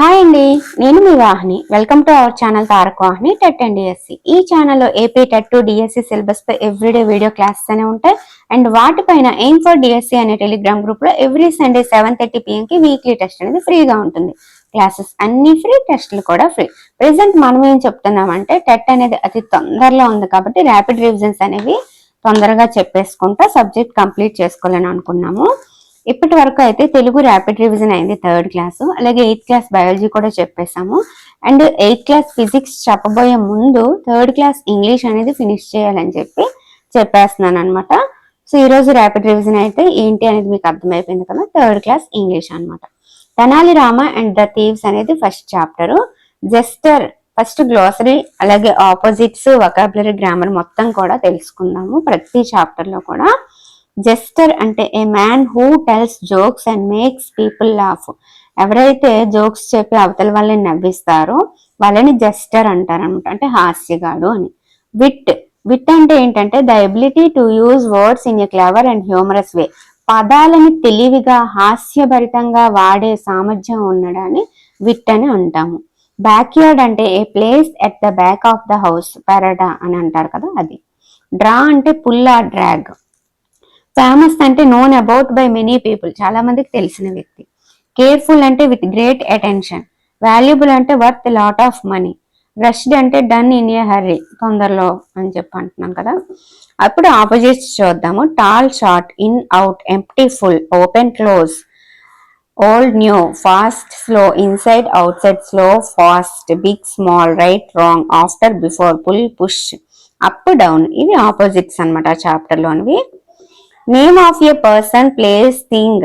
Hi అండి నేను మీ Vahini. Welcome to our channel Tarak Vahini TET and DSC ఈ ఛానల్లో AP TET to DSC syllabus pi everyday video classes అనే ఉంటాయి. And వాటిపైన ఎయిమ్ ఫర్ డిఎస్సి అనే టెలిగ్రామ్ గ్రూప్లో every Sunday seven thirty PM కి వీక్లీ టెస్ట్ అనేది ఫ్రీగా ఉంటుంది. క్లాసెస్ అన్ని ఫ్రీ టెస్ట్లు కూడా ఫ్రీ ప్రెసెంట్ మనం ఏం చెప్తున్నామంటే టెట్ అనేది అతి తొందరలో ఉంది కాబట్టి ర్యాపిడ్ రివిజన్స్ అనేవి తొందరగా చెప్పేసుకుంటా సబ్జెక్ట్ కంప్లీట్ చేసుకోవాలని అనుకున్నాము. ఇప్పటి వరకు అయితే తెలుగు ర్యాపిడ్ రివిజన్ అయింది థర్డ్ క్లాస్ అలాగే ఎయిత్ క్లాస్ బయాలజీ కూడా చెప్పేశాము. అండ్ ఎయిత్ క్లాస్ ఫిజిక్స్ చెప్పబోయే ముందు థర్డ్ క్లాస్ ఇంగ్లీష్ అనేది ఫినిష్ చేయాలని చెప్పి చెప్పేస్తున్నాను అనమాట సో ఈరోజు ర్యాపిడ్ రివిజన్ అయితే ఏంటి అనేది మీకు అర్థమైపోయింది కదా? థర్డ్ క్లాస్ ఇంగ్లీష్ అనమాట Tenali Rama and the thieves అనేది first chapter jester first glossary అలాగే ఆపోజిట్స్ వకాబులరీ గ్రామర్ మొత్తం కూడా తెలుసుకుందాము ప్రతి చాప్టర్లో కూడా. జెస్టర్ అంటే a man who tells jokes and makes people laugh ఎవరైతే జోక్స్ చెప్పి అవతల వాళ్ళని నవ్విస్తారో వాళ్ళని జెస్టర్ అంటారు అనమాట అంటే హాస్యగాడు అని. విట్ విట్ అంటే ఏంటంటే the ability to use words in a clever and humorous way పదాలని తెలివిగా హాస్యభరితంగా వాడే సామర్థ్యం ఉండడాన్ని విట్ అని అంటాము. బ్యాక్యార్డ్ అంటే a place at the back of the house పెరడా అని అంటారు కదా అది. డ్రా అంటే పుల్లా డ్రాగ్ ఫేమస్ అంటే known about by many people చాలా మందికి తెలిసిన వ్యక్తి. కేర్ఫుల్ అంటే విత్ గ్రేట్ అటెన్షన్ వాల్యుబుల్ అంటే worth lot of money rushed అంటే డన్ ఇన్ ఏ హర్రీ తొందరలో అని చెప్పి అంటున్నాం కదా. అప్పుడు ఆపోజిట్స్ చూద్దాము. Tall short in out empty full open close old new fast slow inside outside slow fast big small right wrong after before pull push up down ఇవి opposites అనమాట chapter లోనివి. Name of a person place thing.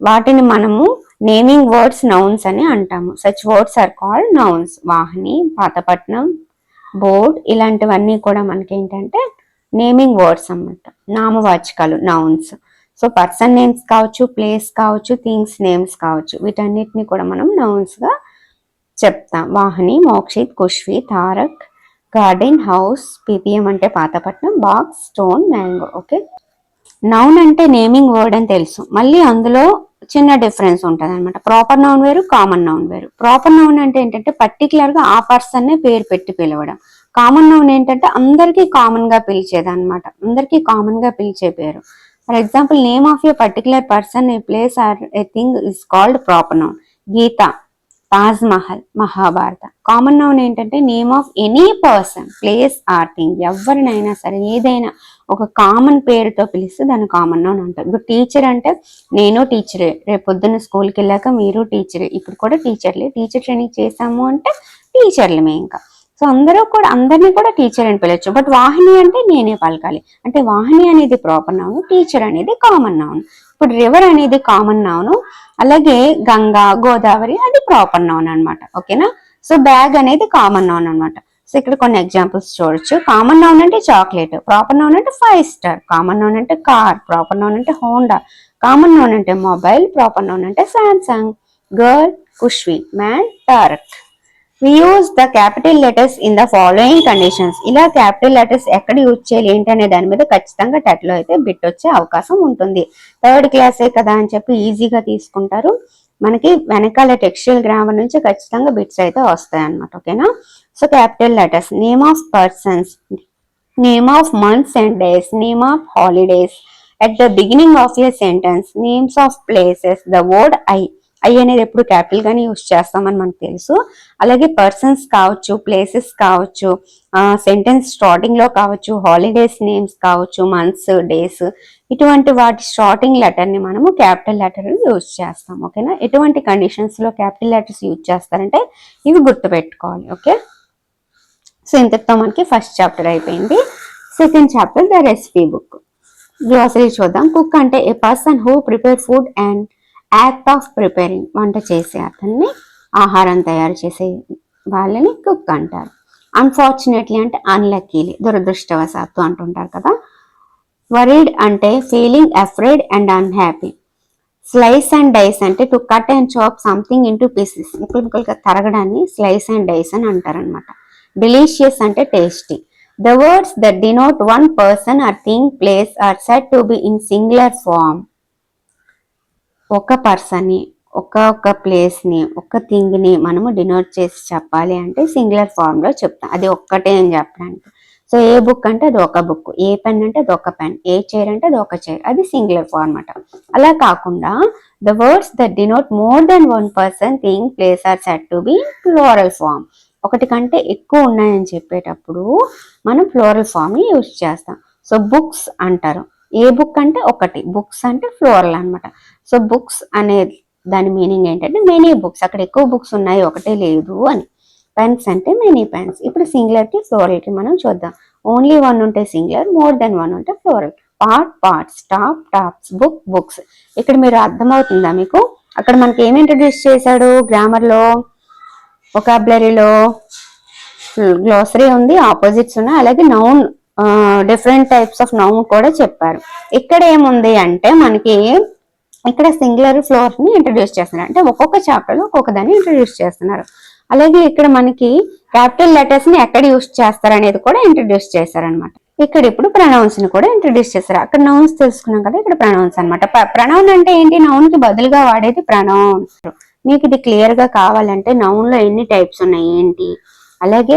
వాటిని మనము naming words nouns అని అంటాము. Such words are called nouns Vahini Pathapatnam board ఇలాంటివన్నీ కూడా మనకి ఏంటంటే నేమింగ్ వర్డ్స్ అన్నమాట. నామవాచకాలు నౌన్స్ సో పర్సన్ నేమ్స్ కావచ్చు ప్లేస్ కావచ్చు థింగ్స్ నేమ్స్ కావచ్చు వీటన్నిటిని కూడా మనం నౌన్స్గా చెప్తాం. Vahini Mokshith Kushvi Tarak garden house PPM అంటే Pathapatnam box stone mango. Okay? Noun అంటే నేమింగ్ వర్డ్ అని తెలుసు. మళ్ళీ అందులో చిన్న డిఫరెన్స్ ఉంటుంది అనమాట ప్రాపర్ నౌన్ వేరు కామన్ నౌన్ వేరు. ప్రాపర్ నౌన్ అంటే ఏంటంటే పర్టికులర్గా ఆ పర్సన్ పేరు పెట్టి పిలవడం. కామన్ నౌన్ ఏంటంటే అందరికీ కామన్గా పిలిచేది అనమాట అందరికీ కామన్గా పిలిచే పేరు. For example name of a particular person a place or a thing is called proper noun Geetha. Taj Mahal Mahabharata. Common noun ఏంటంటే name of any person place or thing ఎవరినైనా సరే ఏదైనా ఒక కామన్ పేరుతో పిలిస్తే దాన్ని కామన్ నౌన్ అంటారు. ఇప్పుడు టీచర్ అంటే నేను టీచరే రేపు పొద్దున్న స్కూల్కి వెళ్ళాక మీరు టీచరే ఇప్పుడు కూడా టీచర్లే టీచర్ ట్రైనింగ్ చేసాము అంటే టీచర్లమే ఇంకా. సో అందరూ కూడా అందరినీ కూడా టీచర్ అని పిలవచ్చు. బట్ వాహిని అంటే నేనే పలకాలి. అంటే వాహిని అనేది ప్రాపర్ నౌన్ టీచర్ అనేది కామన్ నౌన్ ఇప్పుడు రివర్ అనేది కామన్ నౌన్ అలాగే గంగా గోదావరి అది ప్రాపర్ నౌన్ అనమాట ఓకేనా సో బ్యాగ్ అనేది కామన్ నౌన్ అనమాట సో ఇక్కడ కొన్ని ఎగ్జాంపుల్స్ చూడొచ్చు. కామన్ నౌన్ అంటే చాక్లెట్ ప్రాపర్ నౌన్ అంటే ఫైవ్ స్టార్ కామన్ నౌన్ అంటే కార్ ప్రాపర్ నౌన్ అంటే హోండా కామన్ నౌన్ అంటే మొబైల్ ప్రాపర్ నౌన్ అంటే Samsung girl Kushvi man Tarak we use the capital letters in the following conditions ఇలా capital letters ఎక్కడ use చేయాలి ఏంటి అనే దాని మీద ఖచ్చితంగా టెట్లో అయితే బిట్ వచ్చే అవకాశం ఉంటుంది. థర్డ్ క్లాసే కదా అని చెప్పి ఈజీగా తీసుకుంటారు. మనకి వెనకాల టెక్స్టైల్ గ్రామర్ నుంచి ఖచ్చితంగా బిట్స్ అయితే వస్తాయి అనమాట ఓకేనా so capital letters name of persons name of months and days name of holidays at the beginning of a sentence names of places the word I I అనేది ఎప్పుడు క్యాపిటల్ గానే use చేస్తామని మనకు తెలుసు. అలాగే పర్సన్స్ కావచ్చు ప్లేసెస్ కావచ్చు sentence స్టార్టింగ్లో కావచ్చు హాలిడేస్ నేమ్స్ కావచ్చు మంత్స్ డేస్ ఇటువంటి వాటి స్టార్టింగ్ లెటర్ని మనము క్యాపిటల్ లెటర్ యూజ్ చేస్తాం. ఓకేనా ఎటువంటి కండిషన్స్లో క్యాపిటల్ లెటర్స్ యూజ్ చేస్తారంటే ఇవి గుర్తుపెట్టుకోవాలి. ఓకే సో ఇంతటితో మనకి ఫస్ట్ చాప్టర్ అయిపోయింది. Second chapter the recipe book glossary చూద్దాం. కుక్ అంటే a person who prepare food and act of preparing వంట చేసే అతన్ని ఆహారం తయారు చేసే వాళ్ళని కుక్ అంటారు. అన్ఫార్చునేట్లీ అంటే అన్లక్కీలీ దురదృష్టవశాత్తు అంటుంటారు కదా. వరీడ్ అంటే feeling afraid and unhappy slice and dice అంటే to cut and chop something into pieces ముక్కలు ముక్కలుగా తరగడాన్ని స్లైస్ అండ్ డైస్ అని అంటారు అనమాట డెలీషియస్ అంటే tasty the words that denote one person or thing place or set to be in singular form ఒక పర్సన్ని ఒక ఒక ప్లేస్ని ఒక థింగ్ని మనము డినోట్ చేసి చెప్పాలి అంటే సింగులర్ ఫామ్లో చెప్తాం. అది ఒక్కటే అని చెప్పడానికి. సో ఏ బుక్ అంటే అది ఒక బుక్ ఏ పెన్ అంటే అది ఒక పెన్ ఏ చైర్ అంటే అది ఒక చైర్ అది సింగులర్ ఫార్మ్ అనమాట అలా కాకుండా the words that denote more than one person thing place or set to be floral form ఒకటి కంటే ఎక్కువ ఉన్నాయని చెప్పేటప్పుడు మనం ఫ్లోరల్ ఫామ్ని యూజ్ చేస్తాం. సో బుక్స్ అంటారు. ఏ బుక్ అంటే ఒకటి. బుక్స్ అంటే ఫ్లోరల్ అన్నమాట. సో బుక్స్ అనే దాని మీనింగ్ ఏంటంటే మెనీ బుక్స్ అక్కడ ఎక్కువ బుక్స్ ఉన్నాయి ఒకటే లేదు అని. పెన్స్ అంటే మెనీ పెన్స్ ఇప్పుడు సింగులర్కి ఫ్లోరల్కి మనం చూద్దాం. ఓన్లీ వన్ ఉంటే సింగులర్ మోర్ దెన్ వన్ ఉంటే floral part parts top tops book books ఇక్కడ మీరు అర్థమవుతుందా మీకు? అక్కడ మనకి ఏమి ఇంట్రడ్యూస్ చేశాడు? గ్రామర్లో ఒకాబులరీలో గ్లోసరీ ఉంది ఆపోజిట్స్ ఉన్నాయి అలాగే noun different types of noun కూడా చెప్పారు. ఇక్కడ ఏముంది అంటే మనకి ఇక్కడ సింగులర్ ఫ్లోర్ని ఇంట్రడ్యూస్ చేస్తున్నారు. అంటే ఒక్కొక్క చాప్టర్లో ఒక్కొక్క దాన్ని ఇంట్రడ్యూస్ చేస్తున్నారు. అలాగే ఇక్కడ మనకి క్యాపిటల్ లెటర్స్ని ఎక్కడ యూస్ చేస్తారు అనేది కూడా ఇంట్రడ్యూస్ చేశారనమాట ఇక్కడ ఇప్పుడు ప్రనౌన్స్ని కూడా ఇంట్రడ్యూస్ చేశారు. అక్కడ నౌన్స్ తెలుసుకున్నాం కదా ఇక్కడ ప్రనౌన్స్ అనమాట ప్రనౌన్ అంటే ఏంటి? నౌన్కి బదులుగా వాడేది ప్రనౌన్స్ మీకు ఇది క్లియర్గా కావాలంటే నౌన్లో ఎన్ని టైప్స్ ఉన్నాయి ఏంటి? అలాగే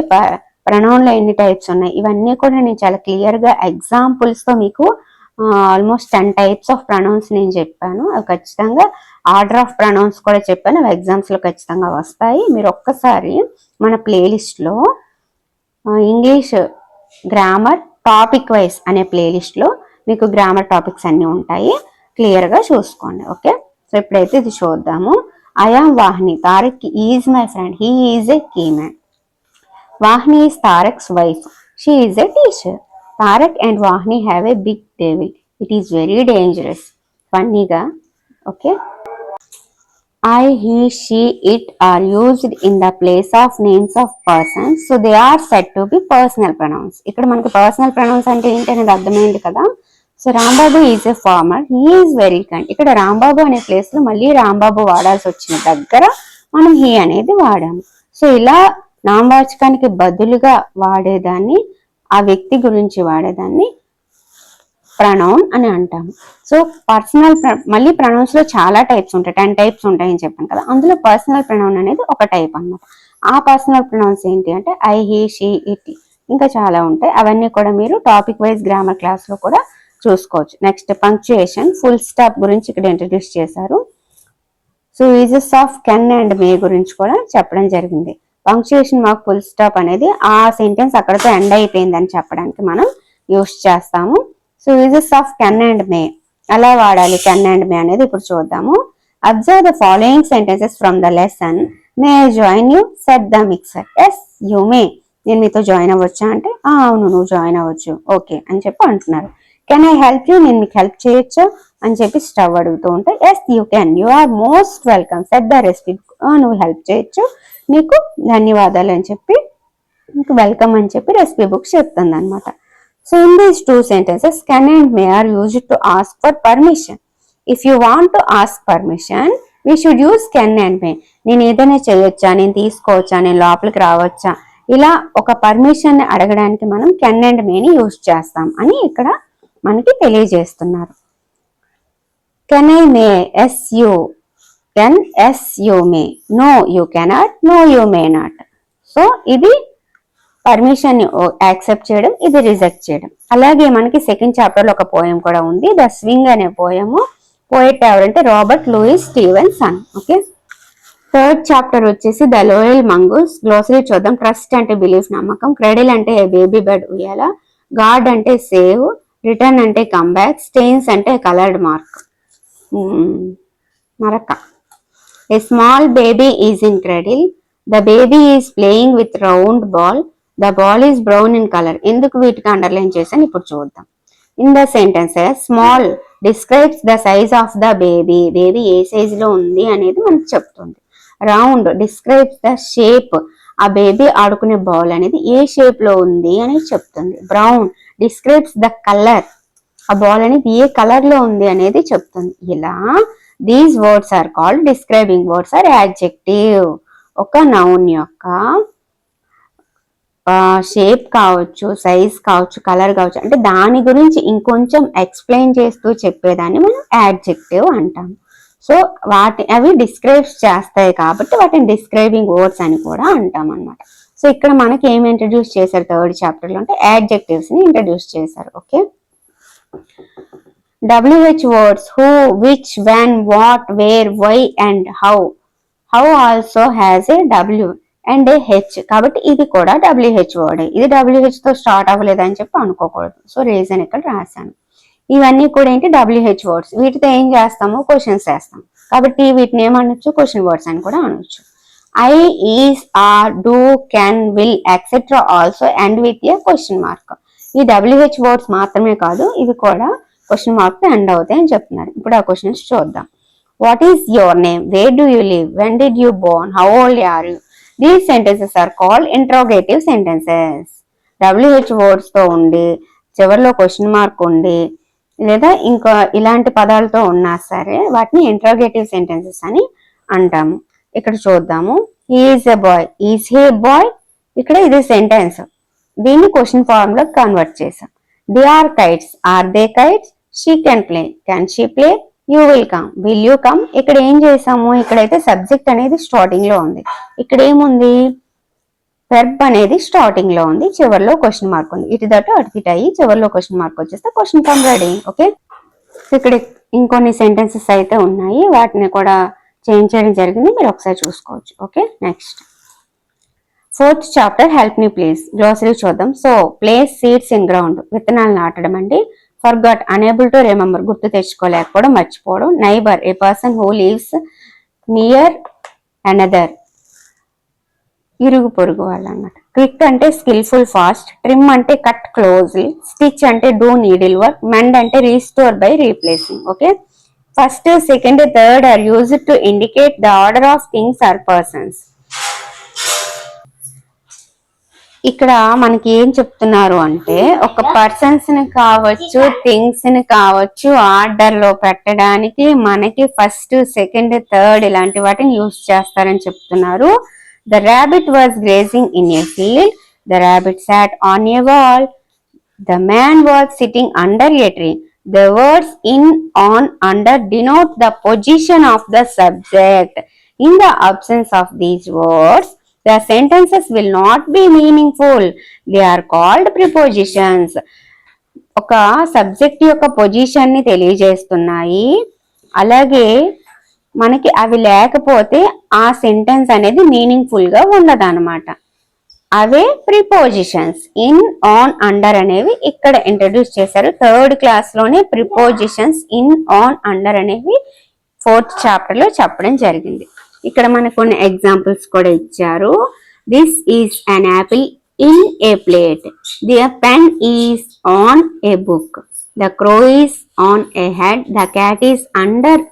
ప్రణౌన్లో ఎన్ని టైప్స్ ఉన్నాయి? ఇవన్నీ కూడా నేను చాలా క్లియర్గా ఎగ్జాంపుల్స్తో మీకు almost ten types of pronouns నేను చెప్పాను. అవి ఖచ్చితంగా ఆర్డర్ ఆఫ్ ప్రనౌన్స్ కూడా చెప్పాను. అవి ఎగ్జామ్స్లో ఖచ్చితంగా వస్తాయి. మీరు ఒక్కసారి మన ప్లేలిస్ట్లో ఇంగ్లీష్ గ్రామర్ టాపిక్ వైజ్ అనే ప్లేలిస్ట్లో మీకు గ్రామర్ టాపిక్స్ అన్నీ ఉంటాయి. క్లియర్గా చూసుకోండి ఓకే? సో ఇప్పుడైతే ఇది చూద్దాము. I am Vahini Tarak is my friend he is a key man Vahini is Tarak's wife she is a teacher Tarak and Vahini have a big devil it is very dangerous ఫన్నీగా okay I he she it are used in the place of names of persons so they are set to be personal pronouns ఇక్కడ మనకి personal pronouns అంటే ఏంటి అనేది అర్థమైంది కదా? So Rambabu is a farmer he is very kind ఇక్కడ రాంబాబు అనే ప్లేస్లో మళ్ళీ రాంబాబు వాడాల్సి వచ్చిన దగ్గర మనం హీ అనేది వాడాము. సో ఇలా నామవాచకానికి బదులుగా వాడేదాన్ని ఆ వ్యక్తి గురించి వాడేదాన్ని ప్రనౌన్ అని అంటాము సో పర్సనల్ మళ్ళీ ప్రనౌన్స్లో చాలా టైప్స్ ఉంటాయి. టెన్ టైప్స్ ఉంటాయని చెప్పాను కదా. అందులో పర్సనల్ ప్రనౌన్ అనేది ఒక టైప్ అనమాట ఆ పర్సనల్ ప్రనౌన్స్ ఏంటి అంటే ఐ హీ షీ ఇట్ ఇంకా చాలా ఉంటాయి. అవన్నీ కూడా మీరు టాపిక్ వైజ్ గ్రామర్ క్లాస్లో కూడా చూసుకోవచ్చు. నెక్స్ట్ పంక్చుయేషన్ ఫుల్ స్టాప్ గురించి ఇక్కడ ఇంట్రడ్యూస్ చేశారు. So uses of can and may గురించి కూడా చెప్పడం జరిగింది. పంక్చుయేషన్ మార్క్ ఫుల్ స్టాప్ అనేది ఆ సెంటెన్స్ అక్కడతో ఎండ్ అయిపోయిందని చెప్పడానికి మనం యూస్ చేస్తాము. So uses of can and may అలా వాడాలి కెన్ అండ్ మే అనేది ఇప్పుడు చూద్దాము. Observe the following sentences from the lesson may join you set the mixer yes you may నేను మీతో జాయిన్ అవ్వచ్చా అంటే అవును నువ్వు జాయిన్ అవ్వచ్చు. ఓకే అని చెప్పి అంటున్నారు. కెన్ ఐ హెల్ప్ యూ నేను మీకు హెల్ప్ చేయొచ్చు? అని చెప్పి స్టవ్ అడుగుతూ ఉంటే. Yes you can you are most welcome set the recipe నువ్వు హెల్ప్ చేయొచ్చు. నీకు ధన్యవాదాలు అని చెప్పి నీకు వెల్కమ్ అని చెప్పి రెసిపీ బుక్ చెప్తుంది అనమాట so in these two sentences can and may are use to ask for permission if you want to ask permission we should use can and may నేను ఏదైనా చేయొచ్చా? నేను తీసుకోవచ్చా? నేను లోపలికి రావచ్చా? ఇలా ఒక పర్మిషన్ అడగడానికి మనం కెన్ అండ్ మేని యూజ్ చేస్తాం అని ఇక్కడ మనకి తెలియజేస్తున్నారు. Can I may yes you can yes you may no you cannot no you may not so ఇది పర్మిషన్ యాక్సెప్ట్ చేయడం ఇది రిజెక్ట్ చేయడం. అలాగే మనకి సెకండ్ చాప్టర్లో ఒక పోయం కూడా ఉంది. ద స్వింగ్ అనే పోయము పోయట్ ఎవరంటే Robert Louis Stevenson okay third chapter వచ్చేసి ద లోయల్ మంగూస్ గ్లోసరీ చూద్దాం. ట్రస్ట్ అంటే బిలీఫ్ నమ్మకం. క్రెడిల్ అంటే బేబీ బెడ్ ఉయ్యాల. గాడ్ అంటే సేవ్ రిటర్న్ అంటే కమ్బ్యాక్ స్టెయిన్స్ అంటే కలర్డ్ మార్క్ మరక A small baby is in cradle. The baby is playing with round ball. The ball is brown in color. ఎందుకు వీటికి అండర్లైన్ చేశాను? ఇప్పుడు చూద్దాం. In the sentence small describes the size of the baby baby ఏ సైజ్లో ఉంది అనేది మనకు చెప్తుంది. రౌండ్ డిస్క్రైబ్స్ ద షేప్ ఆ బేబీ ఆడుకునే బాల్ అనేది ఏ షేప్లో ఉంది అనేది చెప్తుంది. బ్రౌన్ డిస్క్రైబ్స్ ద కలర్ ఆ బాల్ అనేది ఏ కలర్లో ఉంది అనేది చెప్తుంది. ఇలా these words are called describing words or adjective ఒక నౌన్ యొక్క షేప్ కావచ్చు సైజ్ కావచ్చు కలర్ కావచ్చు అంటే దాని గురించి ఇంకొంచెం ఎక్స్ప్లెయిన్ చేస్తూ చెప్పేదాన్ని మనం యాడ్జెక్టివ్ అంటాం. సో వాటి అవి డిస్క్రైబ్ చేస్తాయి కాబట్టి వాటిని డిస్క్రైబింగ్ వర్డ్స్ అని కూడా అంటాం అన్నమాట. సో ఇక్కడ మనకి ఏమి ఇంట్రడ్యూస్ చేశారు థర్డ్ చాప్టర్లో అంటే యాడ్జెక్టివ్స్ని ఇంట్రడ్యూస్ చేశారు okay WH words who, which, when, what, where, why and how. How also has a W and a H కాబట్టి ఇది కూడా డబ్ల్యూహెచ్ వర్డ్ ఇది డబ్ల్యూహెచ్తో స్టార్ట్ అవ్వలేదని చెప్పి అనుకోకూడదు. సో రీజన్ ఇక్కడ రాశాను. ఇవన్నీ కూడా ఏంటి? డబ్ల్యూహెచ్ వర్డ్స్ వీటితో ఏం చేస్తాము? క్వశ్చన్స్ వేస్తాం కాబట్టి వీటిని ఏమనొచ్చు? క్వశ్చన్ వర్డ్స్ అని కూడా అనొచ్చు. I is are do can will etcetera also and with a question mark ఈ డబ్ల్యూహెచ్ వర్డ్స్ మాత్రమే కాదు ఇవి కూడా క్వశ్చన్ మార్క్ ఎండ్ అవుతాయి అని చెప్తున్నారు. ఇప్పుడు ఆ క్వశ్చన్స్ చూద్దాం. What is your name where do you live when did you born how old are you these sentences are called interrogative sentences WH వర్డ్స్తో ఉండి చివరిలో క్వశ్చన్ మార్క్ ఉండి లేదా ఇంకా ఇలాంటి పదాలతో ఉన్నా సరే వాటిని ఇంట్రోగేటివ్ సెంటెన్సెస్ అని అంటాము. ఇక్కడ చూద్దాము. Is a boy is he boy ఇక్కడ ఇది సెంటెన్స్ దీన్ని క్వశ్చన్ ఫార్మ్లో కన్వర్ట్ చేసాం they are kites are they kites she can play can she play you will come will you come ఇక్కడ ఏం చేసాము ఇక్కడైతే సబ్జెక్ట్ అనేది స్టార్టింగ్లో ఉంది. ఇక్కడ ఏముంది? వెర్బ్ అనేది స్టార్టింగ్లో ఉంది. చివరిలో క్వశ్చన్ మార్క్ ఉంది. ఇటు దట్టు అటు ఇటు అయ్యి చివరిలో క్వశ్చన్ మార్క్ వచ్చేస్తే క్వశ్చన్ కమ్ రెడీ ఓకే ఇక్కడ ఇంకొన్ని సెంటెన్సెస్ అయితే ఉన్నాయి. వాటిని కూడా చేంజ్ చేయడం జరిగింది. మీరు ఒకసారి చూసుకోవచ్చు. Okay next fourth chapter help me please glossary చూద్దాం. So place seeds in ground విత్తనాలు నాటడం అండి. Forgot unable to remember గుర్తు తెచ్చుకోలేకపోవడం మర్చిపోవడం. Neighbour a person who lives near another ఇరుగు పొరుగు వాళ్ళు అనమాట క్విక్ అంటే స్కిల్ఫుల్ ఫాస్ట్ ట్రిమ్ అంటే కట్ క్లోజ్లీ స్టిచ్ అంటే డూ నీడిల్ వర్క్ మెండ్ అంటే restore by replacing okay first second third are use to indicate the order of things or persons ఇక్కడ మనకి ఏం చెప్తున్నారు అంటే ఒక పర్సన్స్ని కావచ్చు థింగ్స్ని కావచ్చు ఆర్డర్లో పెట్టడానికి మనకి ఫస్ట్ సెకండ్ థర్డ్ ఇలాంటి వాటిని యూజ్ చేస్తారని చెప్తున్నారు. The rabbit was grazing in a field the rabbit sat on a wall the man was sitting under a tree the words in on under denote the position of the subject in the absence of these words the sentences will not be meaningful. They are called prepositions. ఒక subject యొక్క పొజిషన్ని తెలియజేస్తున్నాయి. అలాగే మనకి అవి లేకపోతే ఆ sentence అనేది మీనింగ్ఫుల్గా ఉండదు అనమాట అవే ప్రిపోజిషన్స్ ఇన్ ఆన్ అండర్ అనేవి ఇక్కడ ఇంట్రడ్యూస్ చేశారు. థర్డ్ క్లాస్లోనే ప్రిపోజిషన్స్ ఇన్ ఆన్ అండర్ అనేవి ఫోర్త్ చాప్టర్లో చెప్పడం జరిగింది. ఇక్కడ మనకు కొన్ని ఎగ్జాంపుల్స్ కూడా ఇచ్చారు. This is an apple in a plate the pen is on a book the crow is on a head the cat is under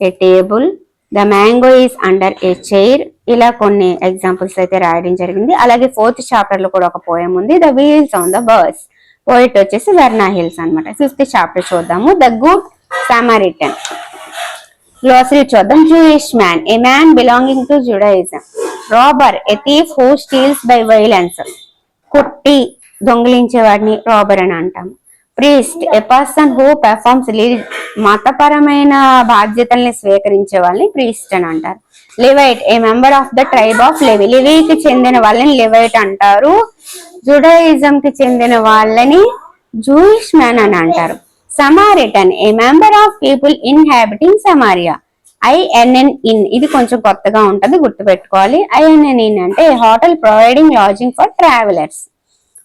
a table the mango is under a chair ఇలా కొన్ని examples అయితే రాయడం జరిగింది. అలాగే fourth చాప్టర్లో కూడా ఒక poem ఉంది. The wheels on the bus poet వచ్చేసి వెర్నా హిల్స్ అనమాట ఫిఫ్త్ చాప్టర్ చూద్దాము. ద గుడ్ సామారిటన్ గ్లోసరీ చూద్దాం. Jewish man a man belonging to Judaism robber a thief who steals by violence కుట్టి దొంగిలించే వాడిని రాబర్ అని అంటాం. Priest a person who performs మతపరమైన బాధ్యతల్ని స్వీకరించే వాళ్ళని ప్రీస్ట్ అని అంటారు. Levite a member of the tribe of Levi లివీకి చెందిన వాళ్ళని లివైట్ అంటారు. జుడాయిజం కి చెందిన వాళ్ళని జూయిష్ మ్యాన్ అని అంటారు. Samaritan a member of people inhabiting Samaria I N N inn ఇది కొంచెం కొత్తగా ఉంటది గుర్తుపెట్టుకోవాలి. ఐఎన్ఎన్ ఇన్ అంటే hotel providing lodging for travellers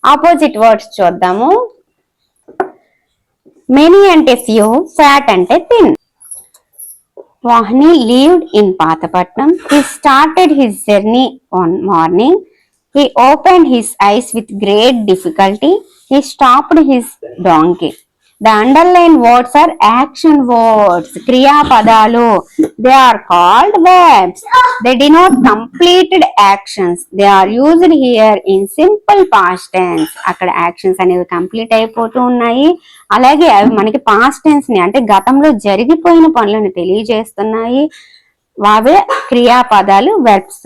opposite words చూద్దాము. మెనీ అంటే ఫ్యూ ఫ్యాట్ అంటే thin వాహ్ని lived in Pathapatnam he started his journey on morning he open his eyes with great difficulty he stopped his donkey the underline words are action words క్రియాపదాలు they are called verbs they denote completed actions they are used here in simple past tense అక్కడ actions అనేవి complete అయిపోతూ ఉన్నాయి. అలాగే అవి మనకి past టెన్స్ని అంటే గతంలో జరిగిపోయిన పనులను తెలియజేస్తున్నాయి. అవే క్రియాపదాలు verbs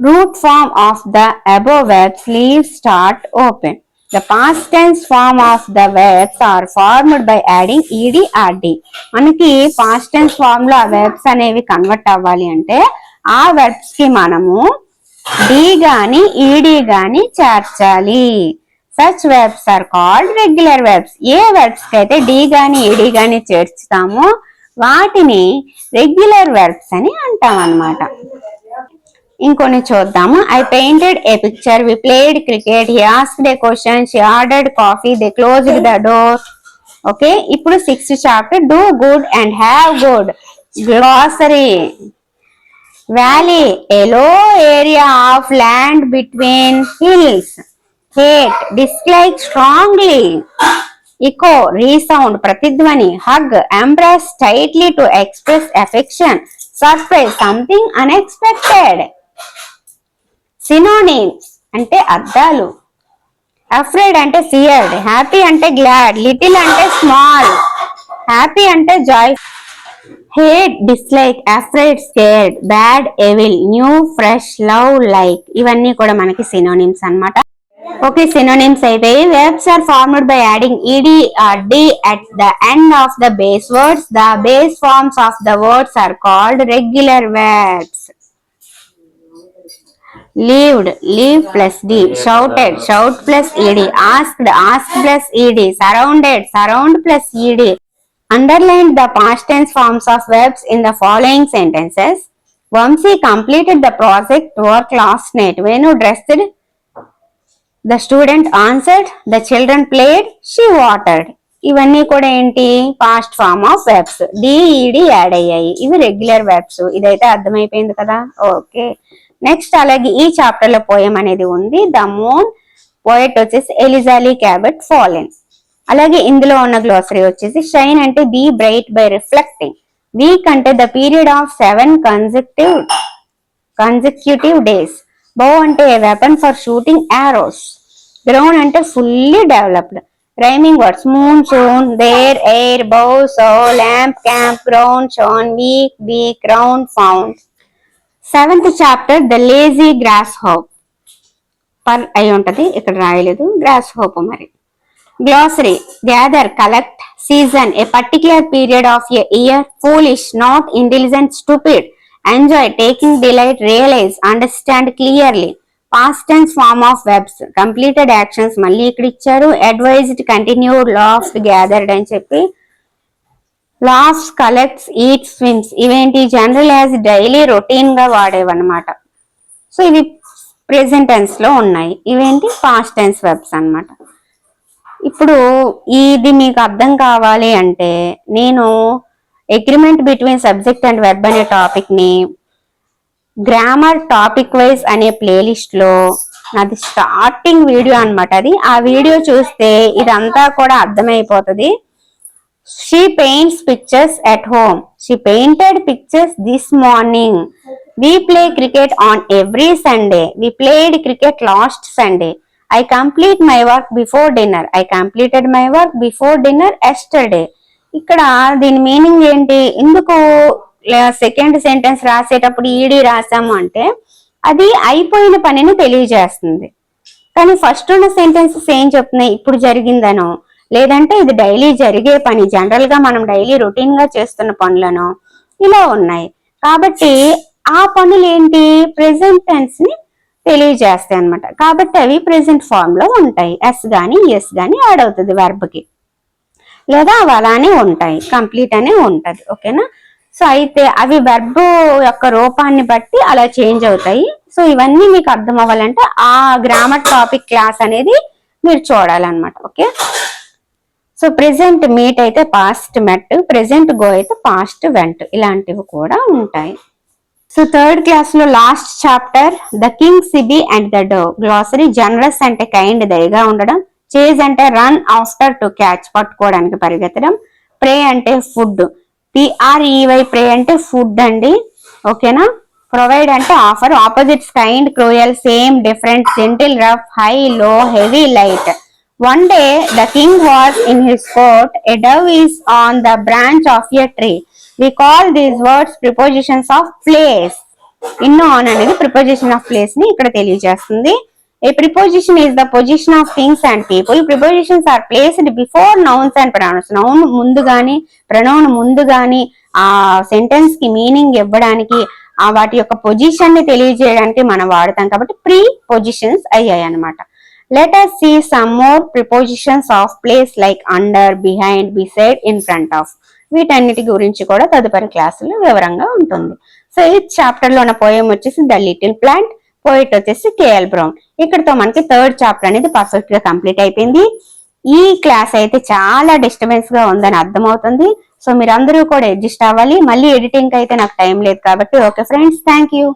root form of the above verbs live start open the past tense form of the verbs are formed by adding ED or D మనకి పాస్ట్ టెన్స్ ఫార్మ్లో ఆ వెబ్స్ అనేవి కన్వర్ట్ అవ్వాలి అంటే ఆ వెబ్స్కి మనము డి గాని ఈడి గాని చేర్చాలి. Such verbs are called regular verbs ఏ వెబ్స్కి అయితే డి గాని ఈడి గాని చేర్చుతామో వాటిని రెగ్యులర్ వెబ్స్ అని అంటాం అన్నమాట ఇంకొన్ని చూద్దాము I painted a picture we played cricket he asked a question she ordered coffee they closed the door okay ఇప్పుడు sixth chapter do good and have good glossary valley a low area of land between hills hate dislike strongly echo resound ప్రతిధ్వని hug embrace tightly to express affection surprise something unexpected synonyms అంటే అర్థాలు afraid అంటే feared happy అంటే glad little అంటే small happy అంటే joy hate dislike afraid scared bad evil new fresh love like ఇవన్నీ కూడా మనకి సినోనిమ్స్ అనమాట ఓకే సినోనిమ్స్ అయిపోయి verbs are formed by adding ED or D at the end of the base words the base forms of the words are called regular verbs lived live plus d shouted shout plus ed asked ask plus ed surrounded surround plus ed underlined the past tense forms of verbs in the following sentences Vamsi completed the project work last night Venu dressed the student answered the children played she watered ఇవన్నీ కూడా ఏంటి past form of verbs D ED add అయ్యాయి ఇవి regular verbs ఇదైతే అర్థమైపోయింది కదా okay next అలాగే ఈ చాప్టర్లో పోయం అనేది ఉంది. ద మూన్ పోయట్ వచ్చేసి ఎలిజాలీ క్యాబెట్ ఫాలెన్ అలాగే ఇందులో ఉన్న గ్లోసరీ వచ్చేసి షైన్ అంటే be bright by reflecting week అంటే the period of seven conjunctive consecutive days bow అంటే a weapon for shooting arrows ground అంటే fully developed rhyming words moon soon there air bow so lamp camp ground shone week week round found seventh chapter the lazy grasshopper. Per అయి ఉంటది ఇక్కడ రాయలేదు. Grasshopper మరి. Glossary gather collect season a particular period of a year foolish not intelligent stupid enjoy taking delight realise understand clearly past tense form of verbs completed actions మళ్ళీ ఇక్కడ ఇచ్చారు. Advised continue laughed gathered అని చెప్పి last collects eat SVIMS ఇవేంటి? General as daily రొటీన్గా వాడేవన్నమాట. So ఇవి present టెన్స్లో ఉన్నాయి. ఇవేంటి? పాస్ట్ టెన్స్ వెబ్స్ అనమాట ఇప్పుడు ఇది మీకు అర్థం కావాలి అంటే నేను agreement between subject and verb అనే టాపిక్ని గ్రామర్ టాపిక్ వైజ్ అనే ప్లేలిస్ట్లో నాది స్టార్టింగ్ వీడియో అనమాట అది. ఆ వీడియో చూస్తే ఇదంతా కూడా అర్థమైపోతుంది. She paints pictures at home she painted pictures this morning we play cricket on every Sunday we played cricket last Sunday I complete my work before dinner I completed my work before dinner yesterday ఇక్కడ దీని meaning ఏంటి? ఎందుకు second sentence రాసేటప్పుడు ఈడి రాసాము అంటే అది అయిపోయిన పనిని తెలియజేస్తుంది. కానీ ఫస్ట్ ఉన్న సెంటెన్సెస్ ఏం చెప్తున్నాయి ఇప్పుడు జరిగిందనో లేదంటే ఇది డైలీ జరిగే పని. జనరల్గా మనం డైలీ రొటీన్గా చేస్తున్న పనులను ఇలా ఉన్నాయి. కాబట్టి ఆ పనులు ఏంటి? ప్రెసెంట్ టెన్స్ని తెలియజేస్తాయి అనమాట కాబట్టి అవి ప్రెసెంట్ ఫామ్లో ఉంటాయి. ఎస్ గాని ఎస్ గాని యాడ్ అవుతుంది వెర్బ్కి. లేదా అవి అలానే ఉంటాయి. కంప్లీట్ అనే ఉంటది. ఓకేనా సో అయితే అవి వెర్బ్ యొక్క రూపాన్ని బట్టి అలా చేంజ్ అవుతాయి. సో ఇవన్నీ మీకు అర్థం అవ్వాలంటే ఆ గ్రామర్ టాపిక్ క్లాస్ అనేది మీరు చూడాలన్నమాట. ఓకే సో ప్రెసెంట్ మీట్ అయితే పాస్ట్ మెట్ ప్రెసెంట్ గో అయితే పాస్ట్ వెంట్ ఇలాంటివి కూడా ఉంటాయి. సో థర్డ్ క్లాస్లో last chapter the king Sibi and the dove glossary generous అంటే కైండ్ దయగా ఉండడం చేజ్ అంటే రన్ ఆఫ్టర్ టు క్యాచ్ పట్టుకోవడానికి పరిగెత్తడం ప్రే అంటే ఫుడ్ పిఆర్ఈవై ప్రే అంటే ఫుడ్ అండి ఓకేనా ప్రొవైడ్ అంటే offer opposites kind cruel same different gentle rough high low heavy light one day the king was in his court A dove is on the branch of a tree we call these words prepositions of place in on అనేది preposition of ప్లేస్ని ఇక్కడ తెలియజేస్తుంది. A preposition is the position of things and people prepositions are placed before nouns and pronouns noun ముందు గాని pronoun ముందు గాని ఆ సెంటెన్స్కి meaning ఇవ్వడానికి ఆ వాటి యొక్క పొజిషన్ని తెలియజేయడానికి మనం వాడతాం. కాబట్టి ప్రీ పొజిషన్స్ అయ్యాయి అనమాట let us see some more prepositions of place like under behind beside in front of. వీటన్నిటి గురించి కూడా తదుపరి క్లాసులో వివరంగా ఉంటుంది. సో ఈ చాప్టర్లో ఉన్న పోయం వచ్చేసి ద లిటిల్ ప్లాంట్ పోయిట్ వచ్చేసి కేఎల్ బ్రౌన్ ఇక్కడతో మనకి థర్డ్ చాప్టర్ అనేది పర్ఫెక్ట్గా కంప్లీట్ అయిపోయింది. ఈ క్లాస్ అయితే చాలా డిస్టర్బెన్స్గా ఉందని అర్థమవుతుంది. సో మీరు అందరూ కూడా అడ్జస్ట్ అవ్వాలి. మళ్ళీ ఎడిటింగ్ అయితే నాకు టైం లేదు కాబట్టి ఓకే ఫ్రెండ్స్ థ్యాంక్ యూ